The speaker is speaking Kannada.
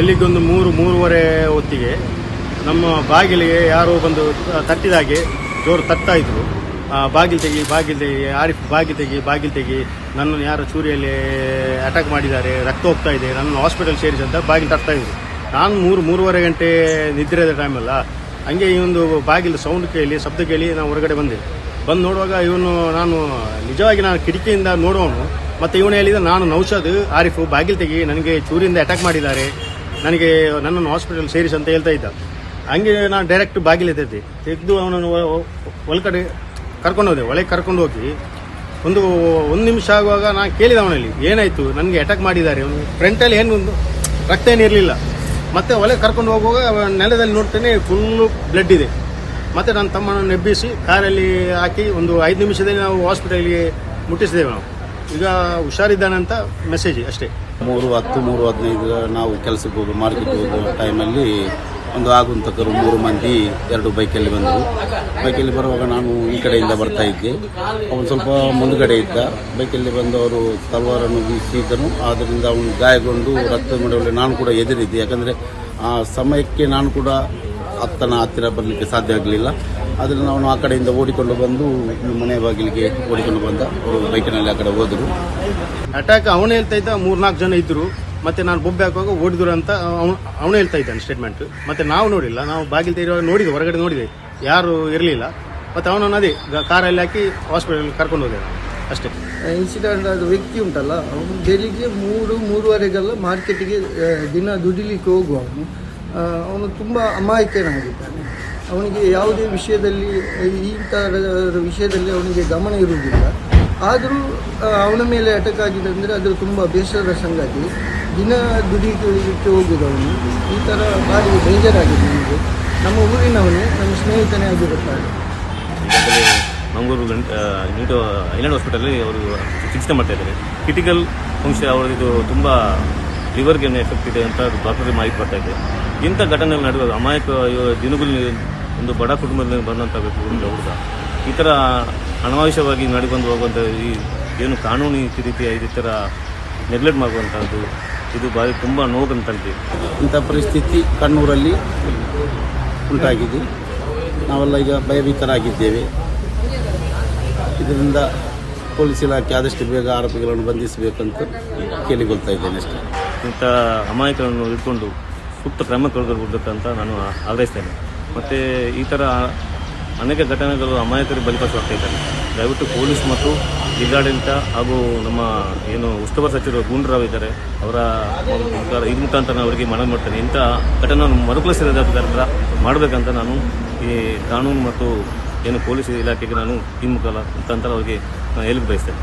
ಬೆಳಿಗ್ಗೆ ಒಂದು ಮೂರು, ಮೂರುವರೆ ಹೊತ್ತಿಗೆ ನಮ್ಮ ಬಾಗಿಲಿಗೆ ಯಾರೋ ಬಂದು ತಟ್ಟಿದಾಗೆ ಜೋರು ತಟ್ತಾ ಇದ್ರು. ಬಾಗಿಲು ತೆಗಿ ಬಾಗಿಲು ತೆಗಿ, ಆರಿಫ್, ಬಾಗಿಲು ತೆಗಿ ಬಾಗಿಲು ತೆಗಿ, ನನ್ನನ್ನು ಯಾರೋ ಚೂರಿಯಲ್ಲಿ ಅಟ್ಯಾಕ್ ಮಾಡಿದ್ದಾರೆ, ರಕ್ತ ಹೋಗ್ತಾ ಇದೆ ನನ್ನ ಹಾಸ್ಪಿಟಲ್ ಸೇರಿಸಿ ಅಂತ ಬಾಗಿಲು ತಟ್ತಾ ಇದ್ರು. ನಾನು ಮೂರು, ಮೂರುವರೆ ಗಂಟೆ ನಿದ್ರೆದ ಟೈಮಲ್ಲ ಹಂಗೆ ಈ ಒಂದು ಬಾಗಿಲು ಸೌಂಡ್ ಕೇಳಿ, ಶಬ್ದ ಕೇಳಿ ನಾನು ಹೊರಗಡೆ ಬಂದೆ. ಬಂದು ನೋಡುವಾಗ ಇವನು ನಾನು, ನಿಜವಾಗಿ ನಾನು ಕಿಟಕಿಯಿಂದ ನೋಡುವನು ಮತ್ತು ಇವನು ಹೇಳಿದ, ನಾನು ನೌಷಾದ್ ಆರಿಫು, ಬಾಗಿಲು ತೆಗಿ, ನನಗೆ ಚೂರಿಯಿಂದ ಅಟ್ಯಾಕ್ ಮಾಡಿದ್ದಾರೆ ನನಗೆ ನನ್ನನ್ನು ಹಾಸ್ಪಿಟಲ್ ಸೇರಿಸಿ ಅಂತ ಹೇಳ್ತಾ ಇದ್ದ. ಹಂಗೆ ನಾನು ಡೈರೆಕ್ಟ್ ಬಾಗಿಲು ಎತ್ತೈತಿ ತೆಗೆದು ಅವನನ್ನು ಒಳಗಡೆ ಕರ್ಕೊಂಡು ಹೋದೆ. ಒಳಗೆ ಕರ್ಕೊಂಡು ಹೋಗಿ ಒಂದು ಒಂದು ನಿಮಿಷ ಆಗುವಾಗ ನಾನು ಕೇಳಿದೆ ಅವನಲ್ಲಿ, ಏನಾಯಿತು? ನನಗೆ ಅಟ್ಯಾಕ್ ಮಾಡಿದ್ದಾರೆ ಅವನು. ಫ್ರಂಟಲ್ಲಿ ಏನು ಒಂದು ರಕ್ತ ಏನಿರಲಿಲ್ಲ ಮತ್ತೆ ಒಳಗೆ ಕರ್ಕೊಂಡು ಹೋಗುವಾಗ ನೆಲದಲ್ಲಿ ನೋಡ್ತೇನೆ ಫುಲ್ಲು ಬ್ಲಡ್ ಇದೆ. ಮತ್ತೆ ನನ್ನ ತಮ್ಮನನ್ನು ಎಬ್ಬಿಸಿ ಕಾರಲ್ಲಿ ಹಾಕಿ ಒಂದು ಐದು ನಿಮಿಷದಲ್ಲಿ ನಾವು ಹಾಸ್ಪಿಟಲ್ಗೆ ಮುಟ್ಟಿಸಿದೆವು ನಾವು. ಈಗ ಹುಷಾರಿದ್ದಾನಂತ ಮೆಸೇಜ್ ಅಷ್ಟೇ. ಮೂರು ಹತ್ತು, ಮೂರು ಹದಿನೈದು ನಾವು ಕೆಲಸಕ್ಕೆ ಹೋಗೋ ಮಾರ್ಕೆಟ್ ಹೋಗೋ ಟೈಮಲ್ಲಿ ಒಂದು ಆಗುಂತಕರು ಮೂರು ಮಂದಿ ಎರಡು ಬೈಕಲ್ಲಿ ಬಂದರು. ಬೈಕಲ್ಲಿ ಬರುವಾಗ ನಾನು ಈ ಕಡೆಯಿಂದ ಬರ್ತಾ ಇದ್ದೆ. ಅವನು ಸ್ವಲ್ಪ ಮುಂದುಗಡೆ ಇದ್ದ. ಬೈಕಲ್ಲಿ ಬಂದು ಅವರು ತಲವಾರನ್ನು ಬೀಸಿದ್ದನು ಆದ್ದರಿಂದ ಅವನು ಗಾಯಗೊಂಡು ರಕ್ತ ಮಡುವಲ್ಲಿ ನಾನು ಕೂಡ ಎದುರಿದ್ದೆ ಯಾಕಂದರೆ ಆ ಸಮಯಕ್ಕೆ ನಾನು ಕೂಡ ಹತ್ತನ ಹತ್ತಿರ ಬರಲಿಕ್ಕೆ ಸಾಧ್ಯ ಆಗಲಿಲ್ಲ. ಅದನ್ನು ನಾನು ಆ ಕಡೆಯಿಂದ ಓಡಿಕೊಂಡು ಬಂದು ಮನೆ ಬಾಗಿಲಿಗೆ ಓಡಿಕೊಂಡು ಬಂದ. ಅವರು ಬೈಕಿನಲ್ಲಿ ಆ ಕಡೆ ಹೋದರು. ಅಟ್ಯಾಕ್ ಅವನು ಹೇಳ್ತಾ ಇದ್ದ ಮೂರ್ನಾಲ್ಕು ಜನ ಇದ್ದರು ಮತ್ತೆ ನಾನು ಬೊಬ್ಬೆ ಹಾಕುವಾಗ ಓಡಿದ್ರು ಅಂತ ಅವನು ಅವನು ಹೇಳ್ತಾ ಇದ್ದಾನೆ ಸ್ಟೇಟ್ಮೆಂಟ್ ಮತ್ತೆ ನಾವು ನೋಡಿಲ್ಲ. ನಾವು ಬಾಗಿಲು ತೆರೆಯುವಾಗ ನೋಡಿದ್ವಿ ಹೊರಗಡೆ ನೋಡಿದೆ ಯಾರು ಇರಲಿಲ್ಲ. ಮತ್ತೆ ಅವನನ್ನು ಅದೇ ಕಾರಲ್ಲಿ ಹಾಕಿ ಹಾಸ್ಪಿಟಲ್ ಕರ್ಕೊಂಡು ಹೋದೆ ಅಷ್ಟೇ. ಇನ್ಸಿಡೆಂಟ್ ಆದ ವ್ಯಕ್ತಿ ಉಂಟಲ್ಲ ಅವನು ಬೆಳಿಗ್ಗೆ ಮೂರು ಮೂರುವರೆಗೆಲ್ಲ ಮಾರ್ಕೆಟಿಗೆ ದಿನ ದುಡಿಲಿಕ್ಕೆ ಹೋಗುವ ಅವನು ಅವನು ತುಂಬ ಅಮಾಯಕನಾಗಿದ್ದಾನೆ. ಅವನಿಗೆ ಯಾವುದೇ ವಿಷಯದಲ್ಲಿ, ಈ ಥರದ ವಿಷಯದಲ್ಲಿ ಅವನಿಗೆ ಗಮನ ಇರುವುದಿಲ್ಲ. ಆದರೂ ಅವನ ಮೇಲೆ ಅಟಕ್ ಆಗಿದೆ ಅಂದರೆ ಅದು ತುಂಬ ಬೇಸರದ ಸಂಗತಿ. ದಿನ ದುಡಿಲಿಕ್ಕೆ ಅವನು ಈ ಥರ ಭಾರಿ ಬೇಜಾರಾಗಿದೆ ನನಗೆ ನಮ್ಮ ಊರಿನವನೇ ನಮ್ಮ ಸ್ನೇಹಿತನೇ ಆಗಿರುತ್ತಾನೆ ಈಗಾಗಲೇ ಮಂಗಳೂರು ಗಂಟ ಐಲ್ಯಾಂಡ್ ಹಾಸ್ಪಿಟಲಲ್ಲಿ ಅವರು ಚಿಕಿತ್ಸೆ ಮಾಡ್ತಾ ಇದ್ದಾರೆ. ಕ್ರಿಟಿಕಲ್ ಅಂಶ ಅವರದ್ದು ತುಂಬ ಲಿವರ್ಗೆ ಎಫೆಕ್ಟ್ ಇದೆ ಅಂತ ಡಾಕ್ಟರ್ ಮಾಹಿತಿ ಬರ್ತಾ ಇದೆ. ಇಂಥ ಘಟನೆಗಳು ನಡೆಯುವ ಅಮಾಯಕ ದಿನಗಳು ಒಂದು ಬಡ ಕುಟುಂಬದಲ್ಲಿ ಬಂದಂಥ ಒಂದು ಹುಡುಗ. ಈ ಥರ ಅನಾವಶ್ಯವಾಗಿ ನಡಿಬಂದು ಹೋಗುವಂಥ ಈ ಏನು ಕಾನೂನು ರೀತಿಯ ಈ ಥರ ನೆಗ್ಲೆಕ್ಟ್ ಮಾಡುವಂಥದ್ದು ಇದು ಬಾರಿ ತುಂಬ ತಂದಿದೆ. ಇಂಥ ಪರಿಸ್ಥಿತಿ ಕಣ್ಣೂರಲ್ಲಿ ಉಂಟಾಗಿದೆ. ನಾವೆಲ್ಲ ಈಗ ಭಯಭೀತರಾಗಿದ್ದೇವೆ. ಇದರಿಂದ ಪೊಲೀಸ್ ಇಲಾಖೆ ಆದಷ್ಟು ಬೇಗ ಆರೋಪಿಗಳನ್ನು ಬಂಧಿಸಬೇಕಂತ ಕೇಳಿಕೊಳ್ತಾ ಇದ್ದೇನೆ ಅಷ್ಟೇ. ಇಂಥ ಅಮಾಯಕರನ್ನು ಇಟ್ಕೊಂಡು ಸೂಕ್ತ ಕ್ರಮ ತೆಗೆದುಕೊಳ್ಬೇಕಂತ ನಾನು ಆಗ್ರಹಿಸ್ತೇನೆ. ಮತ್ತು ಈ ಥರ ಅನೇಕ ಘಟನೆಗಳು ಅಮಾಯಕರಿಗೆ ಬಲಿಪಡಿಸುವಾಗ್ತಾ ಇದ್ದಾರೆ ದಯವಿಟ್ಟು ಪೊಲೀಸ್ ಮತ್ತು ಜಿಲ್ಲಾಡಳಿತ ಹಾಗೂ ನಮ್ಮ ಏನು ಉಸ್ತುವಾರಿ ಸಚಿವರು ಗುಂಡ್ರಾವ್ ಇದ್ದಾರೆ. ಅವರ ಇದು ಮುಖಾಂತರ ಅವರಿಗೆ ಮನವಿ ಮಾಡ್ತೇನೆ. ಇಂಥ ಘಟನೆ ಮರುಕಳಿಸಿರೋದಾದ್ರ ಮಾಡಬೇಕಂತ ನಾನು ಈ ಕಾನೂನು ಮತ್ತು ಏನು ಪೊಲೀಸ್ ಇಲಾಖೆಗೆ ನಾನು ಈ ಮುಖಾಂತರ ಅವರಿಗೆ ಹೇಳಕ್ಕೆ ಬಯಸ್ತೇನೆ.